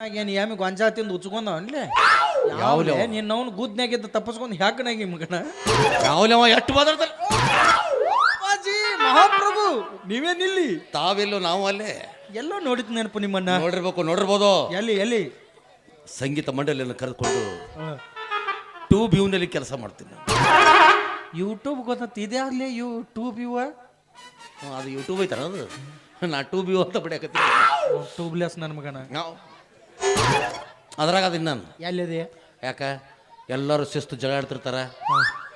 ಏನು ಯಾಮಿ ಗೊಂಜಾ ತಿಂದು ಉಚ್ಕೊಂಡ ಅನ್ಲೆ ಯಾವ್ಲೆ? ಅವ? ನಿನ್ನ ಅವ್ನು ಗುದ್ನಾಗಿದ್ದ ತಪ್ಪಿಸ್ಕೊಂಡು ಹ್ಯಾಕನಾಗಿ ಮಗನ. ಯಾವಲವ ಎಷ್ಟು ಮಾತಾಡ್ತಾರೆ ಅಪ್ಪಾಜಿ ಮಹಾಪ್ರಭು ನೀವೇನಿಲ್ಲಿ ತಾವೆಲ್ಲೋ ನಾವು ಅಲ್ಲೇ? ಎಲ್ಲೋ ನೋಡಿದ್ ನೆನಪು ನಿಮ್ಮನ್ನ. ನೋಡಿರ್ಬೇಕು ನೋಡಿರ್ಬೋದು. ಎಲ್ಲಿ ಎಲ್ಲಿ? ಸಂಗೀತ ಮಂಡಳಿಯನ್ನು ಕರೆದುಕೊಂಡು ಟೂ ಬ್ಯೂನಲ್ಲಿ ಕೆಲಸ ಮಾಡ್ತೀನಿ ನಾನು. ಯೂಟ್ಯೂಬ್ ಗೊತ್ತ ಇದೇ ಆಗ್ಲಿ ಯೂಟ್ಯೂಬ್ ಇವ? ಹ್ಮ್, ಅದು ಯೂಟ್ಯೂಬ್ ಐತನ ಅದು? ನಾ ಟೂ ಬ್ಯೂ ಅಂತ ಬಿಡಕತ್ತೀನಿ ಟ್ಯೂಬ್ಲೆಸ್ ನನ್ನ ಮಗನ. ನಾವು ಅದ್ರಾಗ ಅದು ನಾನು ಎಲ್ಲಿದೆ? ಯಾಕ? ಎಲ್ಲರೂ ಶಿಸ್ತು ಜಗಾಡ್ತಿರ್ತಾರ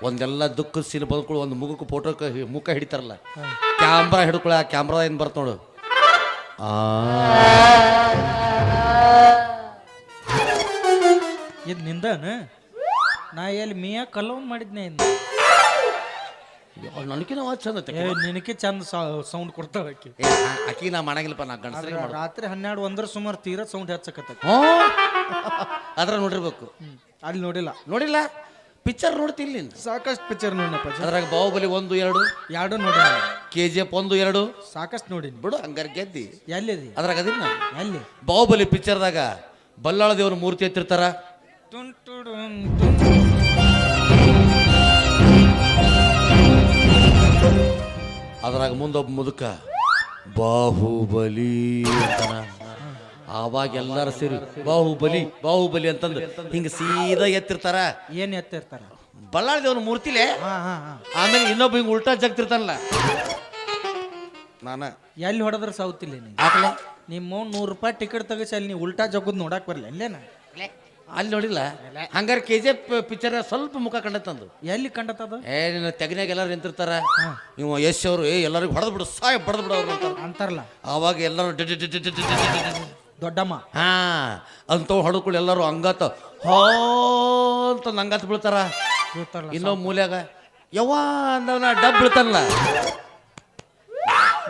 ಒಂದೆಲ್ಲ ದುಃಖ ಸೀನ್ ಬದುಕೊಳ್ಳು ಒಂದು ಮುಖಕ್ಕೆ ಫೋಟೋಕ್ಕೆ ಮುಖ ಹಿಡಿತಾರಲ್ಲ. ಕ್ಯಾಮ್ರಾ ಹಿಡ್ಕೊಳ್ಳ ಆ ಕ್ಯಾಮ್ರಾ ಏನು ಬರ್ತ ನೋಡು. ಇದು ನಿಂದ ನಾ ಎಲ್ಲಿ ಮಿಯಾ ಕಲ್ಲು ಮಾಡಿದ್ನೆ ಇದ್ನ? ನನಗಿನ ಚಂದ ಐತೆ. ಏ ನಿನಕ್ಕೆ ಚಂದ ಸೌಂಡ್ ಕೊಡ್ತಾವ ಅಕ್ಕಿ ನಾ ಮಾಡಂಗಿಲ್ಲಪ್ಪ ನಾ ಗಂಡಸರಿಗೆ ರಾತ್ರಿ ಹನ್ನೆರಡು ಒಂದರ ಸುಮಾರು ತೀರ ಸೌಂಡ್ ಹೆಚ್ಚಕತ್ತ ಹ್ಞೂ ಅದ್ರ ನೋಡಿರ್ಬೇಕು. ಅಲ್ಲಿ ನೋಡಿಲ್ಲ. ನೋಡಿಲ್ಲ? ಪಿಕ್ಚರ್ ನೋಡ್ತಿಲ್ಲ ಸಾಕಷ್ಟು ಪಿಕ್ಚರ್ ನೋಡಿನಪ್ಪ ಅದ್ರಾಗ ಬಾಹುಬಲಿ ಒಂದು ಎರಡು. ಎರಡು ನೋಡಿ ಕೆ ಜಿ ಎಫ್ ಒಂದು ಎರಡು. ಸಾಕಷ್ಟು ನೋಡಿನಿ. ಬಿಡು ಹಂಗಾರೆ ಗೆದ್ದಿ. ಎಲ್ಲಿದೆ? ಅದ್ರಾಗ ಅದಿನ ಎಲ್ಲಿ? ಬಾಹುಬಲಿ ಪಿಕ್ಚರ್ದಾಗ ಬಲ್ಲಾಳ ದೇವ್ರ ಮೂರ್ತಿ ಎತ್ತಿರ್ತಾರ. ಅದ್ರಾಗ ಮುಂದೊಬ್ಬ ಮುದುಕ ಬಾಹುಬಲಿ ಅಂತಾನ. ಆವಾಗ ಎಲ್ಲರೂ ಸೇರಿ ಬಾಹುಬಲಿ ಬಾಹುಬಲಿ ಅಂತಂದು ಹಿಂಗ ಸೀದಾ ಎತ್ತಿರ್ತಾರ ಏನ್ ಎತ್ತಿರ್ತಾರ ಬಳ್ಳಾರಿ ದೇವ್ರ ಮೂರ್ತಿಲೆ ಹಾ ಹಾ ಹಾ ಆಮೇಲೆ ಇನ್ನೊಬ್ಬ ಹಿಂಗ ಉಲ್ಟಾ ಜಗ್ತಿರ್ತಾನಲ್ಲ ನಾನ ಎಲ್ಲಿ ಹೊಡೆದ್ರ ಸೌತಿಲ್ಲ ನೀನು ಆಕಲೆ ನಿಮ್ಮ ನೂರು ರೂಪಾಯಿ ಟಿಕೆಟ್ ತೆಗಿಸಿ ಅಲ್ಲಿ ನೀ ಉಲ್ಟಾ ಜಗ್ಗದ್ ನೋಡಕ್ ಬರ್ಲಿ ಅಲ್ಲೇನ ಅಲ್ಲಿ ನೋಡಿಲ್ಲ ಹಂಗಾರೆ ಕೆ ಜಿ ಎಫ್ ಪಿಕ್ಚರ್ ಸ್ವಲ್ಪ ಮುಖ ಕಂಡತ್ತಂದು ಎಲ್ಲಿ ಕಂಡತ್ತದ ಏ ನಿನ್ನ ತೆಗನ್ಯಾಗ ಎಲ್ಲರೂ ನಿಂತಿರ್ತಾರ ನೀವು ಯಶ್ ಅವರು ಏ ಎಲ್ಲರಿಗೂ ಹೊಡೆದ್ ಬಿಡು ಸಾಯ್ ಬಡದ್ ಬಿಡು ಅವ್ರು ಅಂತಾರ ಅಂತಾರಲ್ಲ ಆವಾಗ ಎಲ್ಲರೂ ದೊಡ್ಡಮ್ಮ. ಹಾ ಅಂತವ್ ಹಡಕುಳು ಎಲ್ಲರೂ ಹಂಗತ ಹೋ ಅಂತ ನಂಗತ್ ಬೀಳ್ತಾರ. ಬೀಳ್ತಾರಲ್ಲ ಇನ್ನೊಬ್ಬ ಮೂಲ್ಯಾಗ ಯವ್ವ ಅಂದವನ ಡಬ್ ಬೀಳ್ತಾನಲ್ಲ.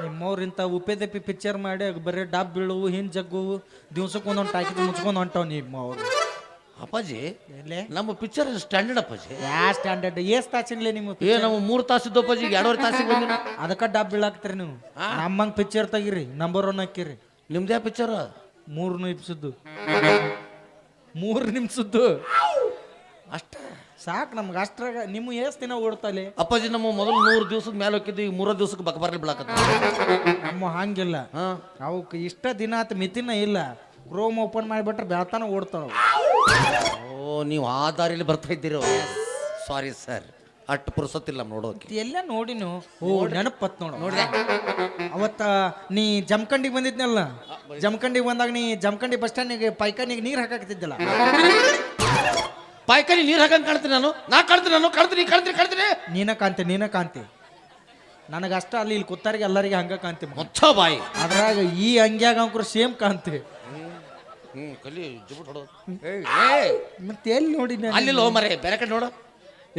ನಿಮ್ಮವ್ರಿಂತ ಉಪೇದಪ್ಪಿ ಪಿಕ್ಚರ್ ಮಾಡಿ ಬರೀ ಡಬ್ ಬೀಳುವು ಹಿಂದ್ ಜಗ್ಗು ದಿವ್ಸಕ್ಕೆ ಒಂದೊಂದು ಟಾಕಿ ಮುಚ್ಕೊಂಡು ಹೊಂಟವ್ ನಿಮ್ಮವ್ರು. ಅಪ್ಪಾಜಿ ನಮ್ಮ ಪಿಕ್ಚರ್ ಸ್ಟ್ಯಾಂಡರ್ಡ್ ಅಪ್ಪಾಜಿ? ಯಾ ಸ್ಟ್ಯಾಂಡರ್ಡ್? ಏಸ್ ತಾಸಿಂಗ್ಲಿ ನಿಮ್ಮ ಏ ನಾವು ಮೂರು ತಾಸಿದ್ದು ಅಪ್ಪಾಜಿ ಎರಡೂವರೆ ತಾಸಿಗೆ ಬಂದಿನ. ಅದಕ್ಕೆ ಡಬ್ ಬೀಳಾಕ್ತೀರಿ ನೀವು. ನಮ್ಮಂಗೆ ಪಿಕ್ಚರ್ ತಗಿರಿ ನಂಬರ್ ಒನ್ ಹಾಕಿರಿ ನಿಮ್ದೇ ಪಿಕ್ಚರ್? ಮೂರು ನಿಮಿಷದ್ದು. ಮೂರು ನಿಮಿಷದ್ದು. ಅಷ್ಟ ಸಾಕು ನಮ್ಗೆ ಅಷ್ಟ್ರಾಗ. ನಿಮ್ಮ ಎಷ್ಟು ದಿನ ಓಡ್ತಾಲೆ? ಅಪ್ಪಾಜಿ ನಮ್ಮ ಮೊದಲು ನೂರು ದಿವಸದ ಮೇಲೆ ಹೋಗಿದ್ದು ಈಗ ಮೂರ ದಿವಸಕ್ಕೆ ಬಕ ಬರ್ಲಿ ಬಿಡಾಕತ್ತ. ನಮ್ಮ ಹಂಗಿಲ್ಲ. ಹಾ. ಅವಕ್ಕೆ ಇಷ್ಟ ದಿನ ಆತ ಮಿತಿನ ಇಲ್ಲ. ಕ್ರೋಮ್ ಓಪನ್ ಮಾಡಿಬಿಟ್ರೆ ಬೆಳತಾನ ಓಡ್ತಾವ ಓ ನೀವು ಆ ದಾರಿಯಲ್ಲಿ ಬರ್ತಾ ಇದ್ದೀರೋ? ಸಾರಿ ಸರ್ ಅಟ್ಟು ಪುರ್ಸತ್ತಿಲ್ಲ ನಮ್ ನೋಡೋಕೆ. ಎಲ್ಲ ನೋಡಿ ನೀವು ಓ ನೆನಪತ್ ನೋಡು. ನೋಡಿ ಅವತ್ತ ನೀ ಜಮಖಂಡಿಗೆ ಬಂದಿದ್ನಲ್ಲ? ಜಮಖಂಡಿಗೆ ಬಂದಾಗ ನೀ ಜಮಖಂಡಿ ಬಸ್ ಸ್ಟ್ಯಾಂಡಿಗೆ ಪೈಖಾನಿಗೆ ನೀರು ಹಾಕಾಕ್ತಿದ್ದಲ್ಲ ಪೈಕಾನಿ ನೀರು ಹಾಕಂಗ್ ಕಾಣ್ತೀನಿ ನಾನು. ನಾ ಕಾಣ್ತೀನಿ ನಾನು. ಕಾಣ್ತೀನಿ ಕಾಣ್ತೀನಿ ಕಾಣ್ತೀನಿ. ನೀನ ಕಾಂತಿ ನೀನ ಕಾಂತಿ ನನಗೆ ಅಷ್ಟ ಅಲ್ಲಿ ಇಲ್ಲಿ ಕೂತಾರಿಗೆ ಎಲ್ಲರಿಗೆ ಹಂಗ ಕಾಂತಿ ಮೊತ್ತ ಮೊಚ್ಚ ಬಾಯಿ. ಅದ್ರಾಗ ಈ ಅಂಗ್ಯಾಗ ಅಂಕರು ಸೇಮ್ ಕಾಂತಿ ಹ್ಮ್ ಕಲಿ ಜುಬುಟ್ ಹೊಡೋದು. ಮತ್ತೆ ಎಲ್ಲಿ ನೋಡಿ ಅಲ್ಲಿ ಲೋ ಮರೆ ಬೇರೆ ಕಡೆ ನೋಡು.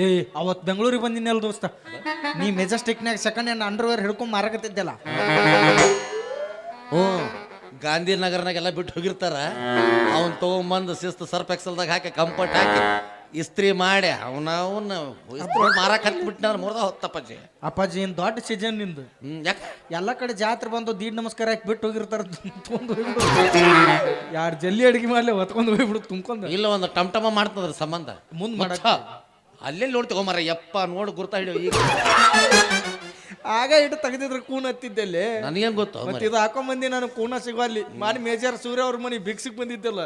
ಏ ಅವತ್ ಬೆಂಗಳೂರಿಗೆ ಬಂದಿನಲ್ಲ ದೋಸ್ತ. ನೀ ಮೆಜೆಸ್ಟಿಕ್ನಾಗ ಸೆಕೆಂಡ್ ಹ್ಯಾಂಡ್ ಅಂಡರ್ವೇರ್ ಹಿಡ್ಕೊಂಡು ಮಾರಕತ್ತಿದ್ದಲ್ಲ? ಹ್ಞೂ ಗಾಂಧಿನಗರ್ನಾಗೆಲ್ಲ ಬಿಟ್ಟು ಹೋಗಿರ್ತಾರ. ಅವನ್ ತಗೊಂಬಂದು ಶಿಸ್ತು ಸರ್ಪ್ ಎಕ್ಸಲ್ದಾಗ ಹಾಕಿ ಕಂಫರ್ಟ್ ಹಾಕಿ ಇಸ್ತ್ರಿ ಮಾಡಿ ಅವನ ಅವನ್ನ ಇಸ್ತ್ರಿ ಮಾರಕ್ಕೆ ಹತ್ಬಿಟ್ಟು ನಾನು ಮುರ್ದ ಹೊತ್ತಪ್ಪಾಜಿ ಅಪ್ಪಾಜಿ. ಏನ್ ದೊಡ್ಡ ಸೀಸನ್ ನಿಂದು. ಹ್ಞೂ ಯಾಕೆ? ಎಲ್ಲ ಕಡೆ ಜಾತ್ರೆ ಬಂದು ದೀಡ್ ನಮಸ್ಕಾರ ಹಾಕಿ ಬಿಟ್ಟು ಹೋಗಿರ್ತಾರ ಯಾರು ಜಲ್ಲಿ ಅಡಿಗೆ ಮಾಡಲಿ ಹೊತ್ಕೊಂಡು ಹೋಗ್ಬಿಡು ತುಂಬ್ಕೊಂಡು. ಇಲ್ಲ ಒಂದು ಟಮ್ ಟಮ ಮಾಡ್ತದ್ರ ಸಂಬಂಧ. ಮುಂದೆ ಮಚ್ಚ. ಅಲ್ಲೇ ನೋಡಿ ತಗೊಂಬಾರ ಯಪ್ಪ ನೋಡು ಗುರ್ತಾ ಹಿಡಿಯೋ ಈಗ. ಆಗ ಇಟ್ಟು ತೆಗೆದಿದ್ರೆ ಕೂನ್ ಹತ್ತಿದ್ದೆಲ್ಲಿ? ನನಗೇನು ಗೊತ್ತು ಮತ್ತೆ ಇದು ಹಾಕೊಂಡ್ ಬಂದಿ ನಾನು ಕೂನ ಸಿಗೋಲ್ಲಿ ಮಾಡಿ ಮೇಜರ್ ಸೂರ್ಯ ಅವ್ರ ಮನೆ ಬಿಕ್ಸಿಗೆ ಬಂದಿದ್ದಲ್ಲ.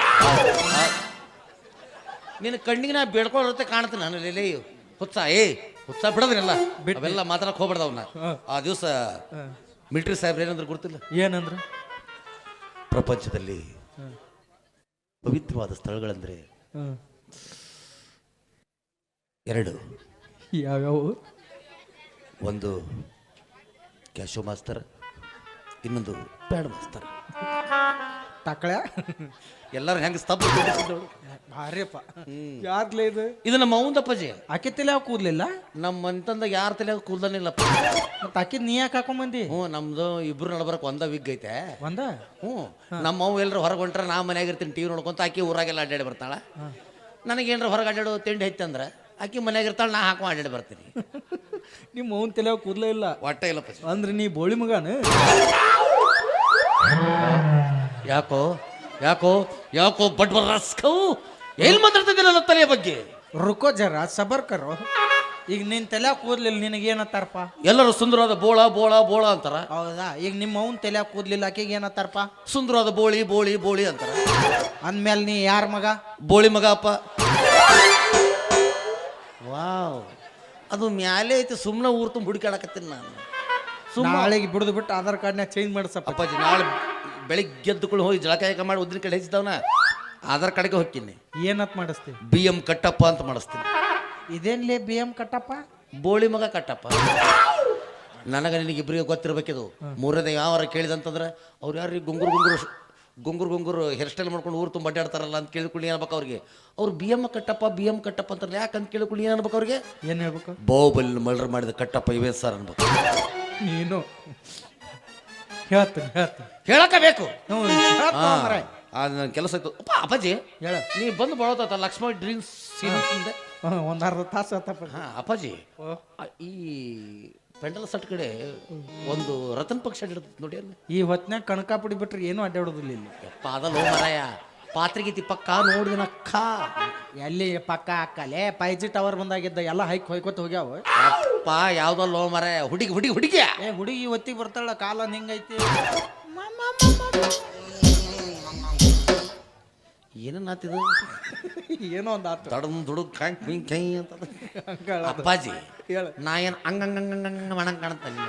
ನಿನ್ನ ಕಣ್ಣಿಗೆ ನಾ ಬೇಡ್ಕೊಳ್ಳುತ್ತೆ ಕಾಣ್ತೀನಿ ನಾನು. ಲೇ ಹುಚ್ಚ ಏ ಹುಚ್ಚ ಬಿಡೋದ್ರಲ್ಲ. ಅವೆಲ್ಲ ಮಾತಾಡಕ್ ಹೋಗ್ಬಾರ್ದು ಅವನ್ನ ಆ ದಿವಸ ಮಿಲಿಟರಿ ಸಾಹೇಬ್ರು ಏನಂದ್ರೆ ಗೊತ್ತಿಲ್ಲ? ಏನಂದ್ರೆ? ಪ್ರಪಂಚದಲ್ಲಿ ಪವಿತ್ರವಾದ ಸ್ಥಳಗಳಂದ್ರೆ ಎರಡು. ಯಾವ್ಯಾವು? ಒಂದು ಕ್ಯಾಶೋ ಮಾಸ್ತರ್ ಇನ್ನೊಂದು ಪ್ಯಾಡ್ ಮಾಸ್ತರ್ ತಕಳ ಎಲ್ಲರೂ ಹೆಂಗೆ ಸ್ತಬ್ಧ ಕೂತಿದ್ದವ್ರು. ಭಾರಿಯಪ್ಪ. ಯಾರ್ಲೇ ಇದು? ಇದು ನಮ್ಮ ಅವಂದಪ್ಪಜಿ ಆಕೆ ತಲೆ ಯಾವ ಕೂದ್ಲಿಲ್ಲ? ನಮ್ಮ ಅಂತಂದ ಯಾರ ತಲೆ ಕೂದಲಿಲ್ಲಪ್ಪ ಮತ್ತೆ ಆಕಿದ್ ನೀ ಯಾಕೆ ಹಾಕೊಂಡ್ ಬಂದಿ ಹ್ಞೂ ನಮ್ದು ಇಬ್ರು ನಡ್ಬರಕ್ ಒಂದ ವಿಗ್ ಐತೆ. ಒಂದ? ಹ್ಞೂ ನಮ್ಮ ಅವ್ ಎಲ್ಲರೂ ಹೊರಗೆ ಹೊಂಟ್ರೆ ನಾ ಮನ್ಯಾಗ ಇರ್ತೀನಿ ಟಿವಿ ನೋಡ್ಕೊಂತ ಆಕಿ ಊರಾಗೆಲ್ಲ ಅಡ್ಡಾಡಿ ಬರ್ತಾಳ. ನನಗೇನ್ರ ಹೊರಗೆ ಅಡ್ಡಾಡೋ ತಿಂಡಿ ಐತಂದ್ರೆ ಆಕಿ ಮನ್ಯಾಗ ಇರ್ತಾಳೆ ನಾ ಹಾಕೊಂಡು ಅಡ್ಡಾಡಿ ಬರ್ತೀನಿ. ನಿಮ್ಮ ಮೌನ್ ತಲೆ ಕೂದಲೇ ಇಲ್ಲ. ಒಟ್ಟ ಇಲ್ಲಪ್ಪ ಅಂದ್ರೆ ನೀ ಬೋಳಿ ಮಗನ? ಯಾಕೋ ಯಾಕೋ ಯಾಕೋ ಬಡ್ ರಸ್ಕವು ಎಲ್ಲಿ ಮಾತಾಡ್ತಿದ್ದಿಲ್ಲ ನನ್ನ ತಲೆಯ ಬಗ್ಗೆ? ರುಕೋ ಜರ ಸಬರ್ ಕರೋ. ಈಗ ನಿನ್ ತಲೆ ಕೂದ್ಲಿಲ್ಲ ನಿನಗೇನತ್ತಾರಪ್ಪ? ಎಲ್ಲರೂ ಸುಂದರವಾದ ಬೋಳ ಬೋಳ ಬೋಳ ಅಂತಾರ. ಹೌದಾ? ಈಗ ನಿಮ್ಮ ಅವ್ನ ತಲೆ ಕೂದ್ಲಿಲ್ಲ ಆಕೆಗೆ ಏನತ್ತಾರಪ್ಪ? ಸುಂದರವಾದ ಬೋಳಿ ಬೋಳಿ ಬೋಳಿ ಅಂತಾರ. ಅಂದ್ಮೇಲೆ ನೀ ಯಾರ ಮಗ? ಬೋಳಿ ಮಗ ಅಪ್ಪ. ವಾವ್. ಅದು ಮ್ಯಾಲೆ ಐತಿ ಸುಮ್ಮನೆ ಊರು ತುಂಬ ಹುಡುಕಾಡಕತ್ತೀನಿ ನಾನು. ಸುಮ್ಮನೆ ನಾಳೆಗೆ ಬಿಡುದು ಬಿಟ್ಟು ಆಧಾರ್ ಕಾರ್ಡ್ನ್ಯಾಗ ಚೇಂಜ್ ಮಾಡಿಸಪ್ಪ ಅಪ್ಪಾಜಿ ನಾಳೆ ಬೆಳಿಗ್ಗೆ ಎದ್ದುಕೊಂಡು ಹೋಗಿ ಜಳಕಾಯಕ ಮಾಡಿ ಉದ್ದಿನ ಕಡೆ ಹೆಚ್ಚಿದವನ? ಆಧಾರ್ ಕಾರ್ಡ್ಗೆ ಹೋಗ್ತೀನಿ. ಏನತ್ ಮಾಡಿಸ್ತೀವಿ ಬಿ ಎಂ ಕಟ್ಟಪ್ಪ ಅಂತ ಮಾಡಿಸ್ತೀನಿ. ಇದೇನ್ಲೇ ಬಿ ಎಂ ಕಟ್ಟಪ್ಪ? ಬೋಳಿ ಮಗ ಕಟ್ಟಪ್ಪ. ನನಗೆ ನಿನಗೆ ಇಬ್ಬರಿಗೆ ಗೊತ್ತಿರಬೇಕಿದು. ಮೂರನೇ ಯಾವಾರ ಕೇಳಿದಂತಂದ್ರೆ ಅವ್ರು ಯಾರಿಗೆ ಗುಂಗುರು ಗುಂಗುರು ಗುಂಗುರು ಗುಂಗುರು ಹೇರ್ ಸ್ಟೈಲ್ ಮಾಡ್ಕೊಂಡು ಊರು ತುಂಬ ಅಡ್ಡಾಡ್ತಾರಲ್ಲ ಅಂತ ಕೇಳಿಕೊಂಡು ಏನ್ಬೇಕು ಅವ್ರಿಗೆ? ಅವ್ರು B M Kattappa B M Kattappa ಅಂತಾರೆ ಯಾಕಂತ ಕೇಳಿಕೊಂಡು ಏನು ಅನ್ಬೇಕು ಅವ್ರಿಗೆ? ಏನು ಹೇಳ್ಬೇಕು? ಬಾಹುಬಲಿ ಮರ್ಡರ್ ಮಾಡಿದ ಕಟ್ಟಪ್ಪ ಇವೇ ಸರ್ ಅನ್ಬೇಕು. ನೀನು? ಹೇಳ್ತೀನಿ ಹೇಳ್ತೀನಿ. ಹೇಳಕ ಬೇಕು ಹ್ಞೂ ಹೇಳ್ತೀನಿ ಮಾರ್ರೆ. ನನ್ನ ಕೆಲಸ ಆಯ್ತು. ಅಪ್ಪ ಅಪ್ಪಾಜಿ ಹೇಳ. ನೀ ಬಂದು ಬಳೋತ ಲಕ್ಷ್ಮಣ್ ಹ್ಞೂ ಒಂದು ಅರ್ಧ ತಾಸು ಆತಪ್ಪ. ಹಾ ಅಪ್ಪಾಜಿ ಓ. ಆ, ಈ ಪೆಂಡಲ್ ಸಟ್ ಕಡೆ ಒಂದು ರತನ್ ಪಕ್ಷ ಇಡ್ತದೆ ನೋಡಿ ಅಲ್ಲಿ. ಈ ಹೊತ್ನ್ಯಾಗ ಕಣಕಾಪುಡಿ ಬಿಟ್ರೆ ಏನು ಅಡ್ಡಾಡೋದಿಲ್ಲ ಇಲ್ಲಿ. ಯಪ್ಪ ಅದಲ್ಲೋ ಮರಾಯ. ಪಾತ್ರಿಗೀತಿ ಪಕ್ಕ ನೋಡಿದ ಅಕ್ಕ ಎಲ್ಲಿ ಪಕ್ಕ ಹಾಕಲೆ? ಫೈ ಜಿ ಟವರ್ ಬಂದಾಗಿದ್ದ ಎಲ್ಲ ಹೈಕ್ ಹೊಯ್ಕೊತ ಹೋಗ್ಯಾವ. ಅಪ್ಪ ಯಾವ್ದಲ್ಲೋ ಮರ ಹುಡುಗಿ ಹುಡುಗಿ ಹುಡುಗಿಯ ಏ ಹುಡುಗಿ ಹೊತ್ತಿಗೆ ಬರ್ತಾಳ ಕಾಲ ಹಿಂಗೈತಿ. ಏನನ್ನ ಆತಿದು ಏನೋ ಒಂದು ಆತು. ತಡಮ್ ದುಡುಕ್ ಕೈ ಕೈ ಅಂತ ಅಪ್ಪಾಜಿ ಹೇಳ. ನಾ ಏನು ಹಂಗಂಗಂಗಂಗ ಮಾಡಂಗ್ ಕಾಣ್ತಾನೆ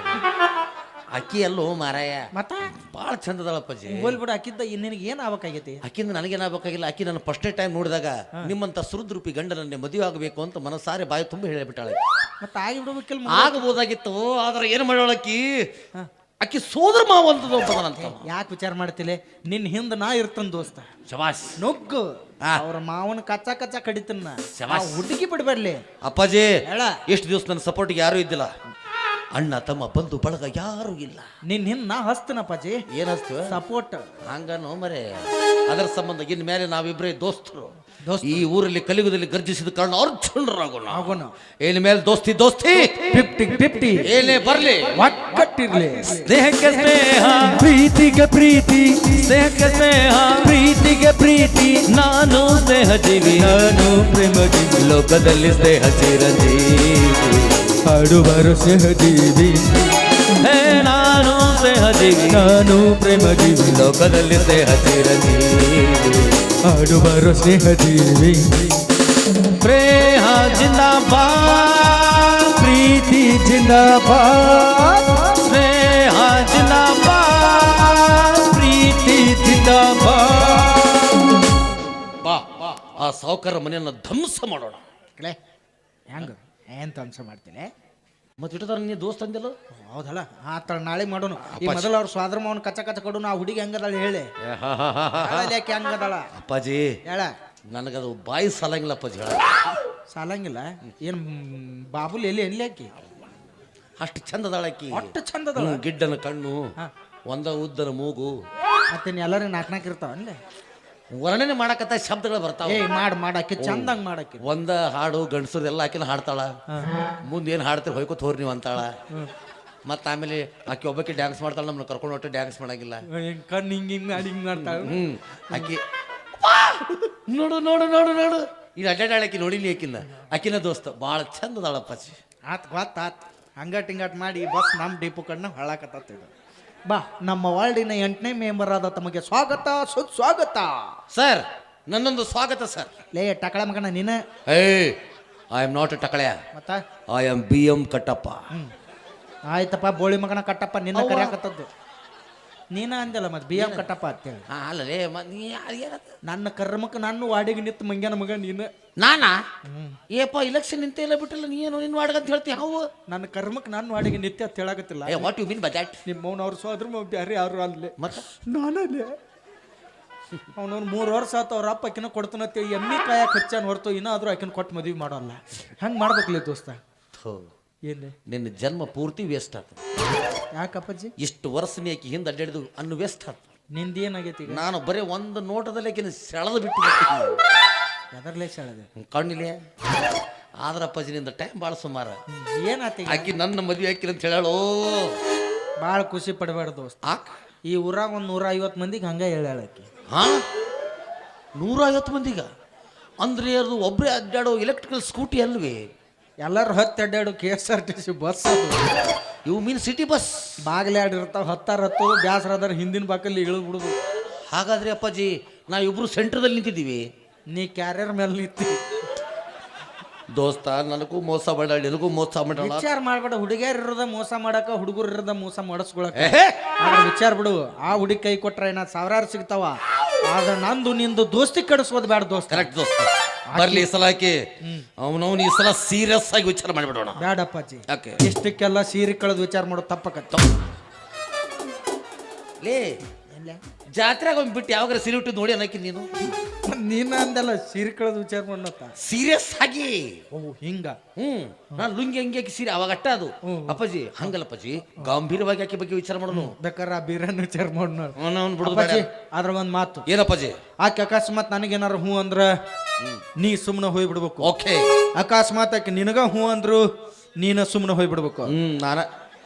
ಅಕ್ಕಿ ಎಲ್ಲೋ ಮಾರಾಯ. ಮತ್ತ? ಭಾಳ ಚಂದದಳ ಅಪ್ಪಾಜಿ. ಹೋಲ್ ಬಿಡು ಹಾಕಿದ್ದ ನಿನಗೆ ಏನು ಆಗ್ಬೇಕಾಗೈತಿ? ಅಕ್ಕಿಂದ ನನಗೇನಾಗಬೇಕಾಗಿಲ್ಲ ಅಕ್ಕಿ ನನ್ನ ಫಸ್ಟೇ ಟೈಮ್ ನೋಡಿದಾಗ ನಿಮ್ಮಂತ ಸುರುದ್ರೂಪಿ ಗಂಡನನ್ನೇ ಮದುವೆ ಆಗಬೇಕು ಅಂತ ಮನಸಾರೆ ಬಾಯಿ ತುಂಬ ಹೇಳಿಬಿಟ್ಟಾಳೆ ಮತ್ತೆ ಆಗಿ ಬಿಡ್ಬೇಕಿಲ್ಲ ಆಗಬಹುದಾಗಿತ್ತು ಆದ್ರೆ ಏನು ಮಾಡೋಳ ಅಕ್ಕಿ ಅಕ್ಕಿ ಸೋದರ ಮಾವ ಒಬ್ಬದನಂತ ಯಾಕೆ ವಿಚಾರ ಮಾಡ್ತಿಲೆ? ನಿನ್ ಹಿಂದ ನಾ ಇರ್ತನ್ ದೋಸ್ತ. ಶಬಾಸ್ ನುಗ್ಗು. ಆ. ಅವ್ರ ಮಾವನ ಕಚ್ಚಾ ಕಚ್ಚಾ ಕಡಿತನ್ನ. ಶಬಾಷ್. ಹುಡುಗಿ ಬಿಡ್ಬರ್ಲಿ. ಅಪ್ಪಾಜಿ ಹೇಳ. ಎಷ್ಟು ದಿವಸ ನನ್ನ ಸಪೋರ್ಟ್ಗೆ ಯಾರು ಇದ್ದಿಲ್ಲ. ಅಣ್ಣ ತಮ್ಮ ಬಂಧು ಬಳಗ ಯಾರು ಇಲ್ಲ. ನಿನ್ ಹಿಂದ್ ನಾ ಹಸ್ತನಪ್ಪಾಜಿ ಏನ್ ಹಚ್ತೀವ ಸಪೋರ್ಟ್ ಹಂಗನು ಮರೆ. ಅದರ ಸಂಬಂಧ ಇನ್ ಮೇಲೆ ನಾವಿಬ್ರೇ ದೋಸ್ತರು. ದೋಸ್ತ. ಈ ಊರಲ್ಲಿ ಕಲಿಯುಗದಲ್ಲಿ ಗರ್ಜಿಸಿದ ಕಾರಣ ಅರ್ಜುನರಾಗೋಣ ಆಗೋಣ. ಏನ್ ಮೇಲೆ ದೋಸ್ತಿ ದೋಸ್ತಿ. Fifty fifty. ಏನೇ ಬರ್ಲಿ. ಒಕ್ಕಟ್ಟಿರ್ಲಿ. ಸ್ನೇಹಕ್ಕೆ ಸ್ನೇಹ. ಪ್ರೀತಿಗೆ ಪ್ರೀತಿ. ಸ್ನೇಹಕ್ಕೆ ಸ್ನೇಹ. ಪ್ರೀತಿಗೆ ಪ್ರೀತಿ. ನಾನು ಸ್ನೇಹ ಜೀವಿ. ನಾನು ಪ್ರೇಮ ಜೀವಿ. ಲೋಕದಲ್ಲಿ ಸ್ನೇಹ ಚಿರಂಜೀವಿ. ಹಾಡುವರು ಸ್ನೇಹ ಜೀವಿ. ಜೀವಿ ನಾನು ಪ್ರೇಮ ಜೀವಿ ಲೋಕದಲ್ಲಿ ಸ್ನೇಹ ತೀರದಿ ಹಾಡು ಬರೋ ಸ್ನೇಹ ಜೀವಿ ಪ್ರೇಹ ಜಿಂದಾಬಾದ್, ಪ್ರೀತಿ ಜಿಂದಾಬಾದ್. ಸ್ನೇಹ ಜಿಂದಾಬಾದ್, ಪ್ರೀತಿ ಜಿಂದಾಬಾದ್. ಬಾ ಆ ಸಾವುಕಾರ ಮನೆಯನ್ನು ಧ್ವಂಸ ಮಾಡೋಣ. ಹೆಂಗ, ಏನ್ ಧ್ವಂಸ ಮಾಡ್ತೀನಿ ಮತ್ತೆ ಇಟ್ಟದಾರ ನೀ ದೋಸ್ತ ಅಂದಿಲ್ಲ? ಹೌದಲ್ಲ ಆತ ನಾಳೆ ಮಾಡೋನು. ಈ ಮೊದಲ ಅವ್ರ ಸ್ವಾದ್ರ ಮಾವನ್ ಕಚ್ಚ ಕಚ್ಚ ಕೊಡು ಆ ಹುಡುಗಿ ಹೆಂಗದಾಳ ಹೇಳಿ. ಯಾಕೆ ಹೆಂಗದಾಳ? ಅಪ್ಪಾಜಿ ಹೇಳ. ನನಗದು ಬಾಯಿ ಸಾಲಂಗಿಲ್ಲ ಅಪ್ಪಾಜಿ ಹೇಳ. ಸಾಲಂಗಿಲ್ಲ? ಏನು ಬಾಬುಲ್ ಎಲ್ಲಿ ಎಲ್ಲಿ ಹಾಕಿ ಅಷ್ಟು ಚಂದದಾಳ ಆಕಿ. ಚಂದದ ಚಂದ ಅದಾಳ ಗಿಡ್ಡನ ಕಣ್ಣು ಹಾ. ಒಂದ ಉದ್ದನ ಮೂಗು. ಮತ್ತೆ ಎಲ್ಲರೂ ನಾಲ್ಕು ಅಲ್ಲೇ ವರ್ಣನೆ ಮಾಡಕತ್ತ ಶಬ್ದಗಳು ಬರ್ತಾವ. ಮಾಡಿ ಮಾಡ್ ಮಾಡಾಕಿ ಚಂದಂಗ್ ಮಾಡಾಕಿ. ಒಂದ ಹಾಡು ಗಂಡಸರು ಎಲ್ಲ ಆಕಿನ ಹಾಡ್ತಾಳ. ಮುಂದೆ ಏನು ಹಾಡ್ತೀರಿ ಹೋಯ್ಕೋತ ತೋರ್ ನೀವು ಅಂತಾಳ. ಮತ್ತೆ ಆಮೇಲೆ ಆಕಿ ಒಬ್ಬಾಕಿ ಡ್ಯಾನ್ಸ್ ಮಾಡ್ತಾಳ ನಮ್ಮನ್ನ ಕರ್ಕೊಂಡು ಹೊಟ್ಟು ಡ್ಯಾನ್ಸ್ ಮಾಡಂಗಿಲ್ಲ. ಕಣ್ಣು ಹಿಂಗ್ ಹಿಂಗ್ ಮಾಡಿ ಹಿಂಗ್ ಮಾಡ್ತಾಳ. ಹ್ಮ್. ಆಕಿ ನೋಡು ನೋಡು ನೋಡು ನೋಡು. ಇಲ್ಲಿ ಅಡ್ಡಾಡ ಆಕಿ ನೋಡಿಲಿ ಆಕಿನ ಆಕಿನ ದೋಸ್ತ ಭಾಳ ಚಂದ ಅದಾಳಪ್ಪಾಜಿ ಆತ್ ಗೊತ್ತಾತ್. ಹಂಗಾಟ್ ಹಂಗಟ್ ಹಿಂಗಟ್ ಮಾಡಿ ಬಸ್ ನಮ್ಮ ಡಿಪೋ ಕಣ್ಣ ಹೊಳಕತ್ತ ಬಾ ನಮ್ಮ ವಾರ್ಡಿನ ಎಂಟನೇ ಮೆಂಬರ್ ಆದ ತಮಗೆ ಸ್ವಾಗತ ಸುಸ್ವಾಗತ ಸರ್ ನನ್ನೊಂದು ಸ್ವಾಗತ ಸರ್. ಲೇ ಟಕಳ ಮಗನ ನೀನ? ಏ ಐ ಆಮ್ ನಾಟ್ ಟಕಳೆ. ಮತ್ತ? I am B M Kattappa. ಆಯ್ತಪ್ಪ ಬೋಳಿ ಮಗನ ಕಟ್ಟಪ್ಪ ನಿನ್ನ ಕರ್ಯಾಕತ್ತದ್ದು. ನೀನ ಅಂದಲ್ಲ ಮತ್ತೆ ಬಿ ಎಂ ಕಟ್ಟಪ್ಪ ಅಂತೇಳಿ. ಹಾ ಅಲ್ಲಲೇ ನೀ? ನನ್ನ ಕರ್ಮಕ್ಕೆ ನನ್ನ ವಾಡಿಗೆ ನಿಂತು ಮಂಗ್ಯಾನ ಮಗ ನೀನು. ನಾನಾ? ಏಪ್ಪ ಇಲೆಕ್ಷನ್ ನಿಂತ ಇಲ್ಲ ಬಿಟ್ಟಿಲ್ಲ ನೀನು ನಿನ್ನ ವಾಡಿಗೆ ಅಂತ ಹೇಳ್ತಿ? ಹಾವು ನನ್ನ ಕರ್ಮಕ್ಕೆ ನನ್ನ ವಾಡಿಗೆ ನಿತ್ಯ ಅಂತ ಹೇಳಾಕತ್ತಿಲ್ಲ. ಏ what you mean by that ನಿಮ್ಮ ಅವ್ನ ಅವ್ರು ಸೋದ್ರ ಬ್ಯಾರೆ ಯಾರು ಅಲ್ಲಿ. ಮತ್ತೆ? ನಾನಲ್ಲೇ ಅವನವ್ನು ಮೂರು ವರ್ಷ ಆತ ಅವ್ರ ಅಪ್ಪ ಆಕಿನ ಕೊಡ್ತಾನತ್ತೆ ಎಮ್ಮಿ ಕಾಯಕ್ಕೆ ಹಚ್ಚಾನ ಹೊರತು ಇನ್ನಾದ್ರೂ ಆಕಿನ ಕೊಟ್ಟು ಮದುವೆ ಮಾಡೋಲ್ಲ. ಹೆಂಗೆ ಮಾಡ್ಬೇಕಲ್ಲ ದೋಸ್ತ? ಥು, ಏನು ನಿನ್ನ ಜನ್ಮ ಪೂರ್ತಿ ವೇಸ್ಟ್ ಆತ. ಯಾಕಪ್ಪಾಜಿ? ಇಷ್ಟು ವರ್ಷ ಮೇಕಿ ಹಿಂದೆ ಅಡ್ಡಾಡಿದು ಅನ್ನು ವ್ಯಸ್ತ ನಿಂದೇನಾಗೈತಿ ನಿಂದ ಏನಾಗೈತಿ ಈಗ? ನಾನು ಬರೀ ಒಂದು ನೋಟದಲ್ಲಿ ಆಕಿನ ಸೆಳೆದು ಬಿಟ್ಟು ಎದರ್ಲೆ ಹೇಳದೆ ಕಣ್ಣಿಲೆ. ಆದ್ರ ಅಪ್ಪಾಜಿ ನಿಂದ ಟೈಮ್ ಭಾಳ ಸುಮಾರ. ಏನಾತಿ ಆಕಿ ನನ್ನ ಮದುವೆ ಆಕಿ ಅಂತ ಹೇಳೋ ಭಾಳ ಖುಷಿ ಪಡಬೇಡ ದೋಸ್ತ. ಆಕ್ ಈ ಊರಾಗ ಒಂದು ನೂರ ಐವತ್ತು ಮಂದಿಗೆ ಹಂಗೆ ಹೇಳಾಳ ಆಕಿ. ಹಾ? ನೂರ ಐವತ್ತು ಮಂದಿಗ? ಅಂದ್ರೆ ಅದು ಒಬ್ಬರೇ ಅಡ್ಡಾಡೋ ಎಲೆಕ್ಟ್ರಿಕಲ್ ಸ್ಕೂಟಿ ಅಲ್ವೇ? ಎಲ್ಲರೂ ಹತ್ತು ಅಡ್ಡಾಡು K S R T C bus ಅದು. ಇವು ಮೀನ್ ಸಿಟಿ ಬಸ್ ಬಾಗಿಲೇ ಆಡಿರ್ತಾವ ಹತ್ತಾರ ಹತ್ತು ಬ್ಯಾಸರ ಅದರ ಹಿಂದಿನ ಬಾಕಲ್ಲಿ ಇಳಿದು ಬಿಡುದು ಹಾಗಾದ್ರೆ ಅಪ್ಪಾಜಿ ಇಬ್ರು ಸೆಂಟ್ರದಲ್ಲಿ ನಿಂತಿದ್ದೀವಿ. ನೀ ಕ್ಯಾರಿಯರ್ ಮೇಲೆ ನಿಂತಿ. ದೋಸ್ತ ನನಗೂ ಮೋಸ ಬೇಡ ನಿನಗೂ ಮೋಸ ಬೇಡ ವಿಚಾರ ಮಾಡ್ಬೇಡ ಹುಡುಗಿಯರ್ ಇರೋದ ಮೋಸ ಮಾಡಕ ಹುಡುಗರು ಇರೋದ ಮೋಸ ಮಾಡಿಸ್ಕೊಳಕ! ಆದ್ರೆ ವಿಚಾರ ಬಿಡು ಆ ಹುಡುಗಿ ಕೈ ಕೊಟ್ರೆ ಏನಾದ್ರು ಸಾವಿರಾರು ಸಿಗ್ತಾವ. ಆದ್ರೆ ನಂದು ನಿಂದು ದೋಸ್ತಿ ಕಡಿಸೋದು ಬೇಡ ದೋಸ್ತ. ಕರೆಕ್ಟ್ ದೋಸ್ತ. ಬರ್ಲಿ ಈ ಸಲ ಹಾಕಿ. ಅವನವನು ಈ ಸಲ ಸೀರಿಯಸ್ ಆಗಿ ವಿಚಾರ ಮಾಡಿಬಿಡೋಣ. ಬ್ಯಾಡಪ್ಪಾಜಿ. ಯಾಕೆ? ಇಷ್ಟಕ್ಕೆಲ್ಲ ಸೀರೆ ಕಳೆದು ವಿಚಾರ ಮಾಡೋದು ತಪ್ಪಕತ್ತ ಲೇ ಜಾತ್ರೆಗೆ ಒಂದು ಬಿಟ್ಟು ಯಾವಾಗ ಸೀರೆ ಉಟ್ಟಿ ನೋಡಿ ಅನ್ನಕ್ಕೆ ನೀನು? ನೀನ ಅಂದಲ್ಲ ಸೀರೆ ಕಳೆದು ವಿಚಾರ ಮಾಡತ್ತ ಸೀರಿಯಸ್ ಆಗಿ? ಓ ಹಿಂಗ. ಹ್ಮ್. ನಾನು ಲುಂಗಿ ಹಂಗೆ ಹಾಕಿ ಸೀರೆ ಅವಾಗ ಅಟ್ಟ ಅದು. ಅಪ್ಪಾಜಿ ಹಂಗಲ್ಲ ಅಪ್ಪಾಜಿ. ಗಂಭೀರವಾಗಿ ಆಕೆ ಬಗ್ಗೆ ವಿಚಾರ ಮಾಡೋನು. ಬೇಕಾರ ಆ ಬೀರನ್ ವಿಚಾರ ಮಾಡೋಣ ಅವನವನು ಬಿಡುದು ಬೇಡ. ಅಪ್ಪಾಜಿ ಅದ್ರ ಒಂದ್ ಮಾತು. ಏನಪ್ಪಾಜಿ ಆಕೆ ಅಕಸ್ಮಾತ್ ನನಗೇನಾರು ಹ್ಞೂ ಅಂದ್ರ ನೀ ಸುಮ್ಮನೆ ಹೋಗ್ಬಿಡ್ಬೇಕು. ಓಕೆ. ಅಕಸ್ಮಾತ್ ಆಕೆ ನಿನಗ ಹ್ಞೂ ಅಂದ್ರು ನೀನ ಸುಮ್ಮನೆ ಹೋಗ್ಬಿಡ್ಬೇಕು. ಹ್ಮ್ ನಾನ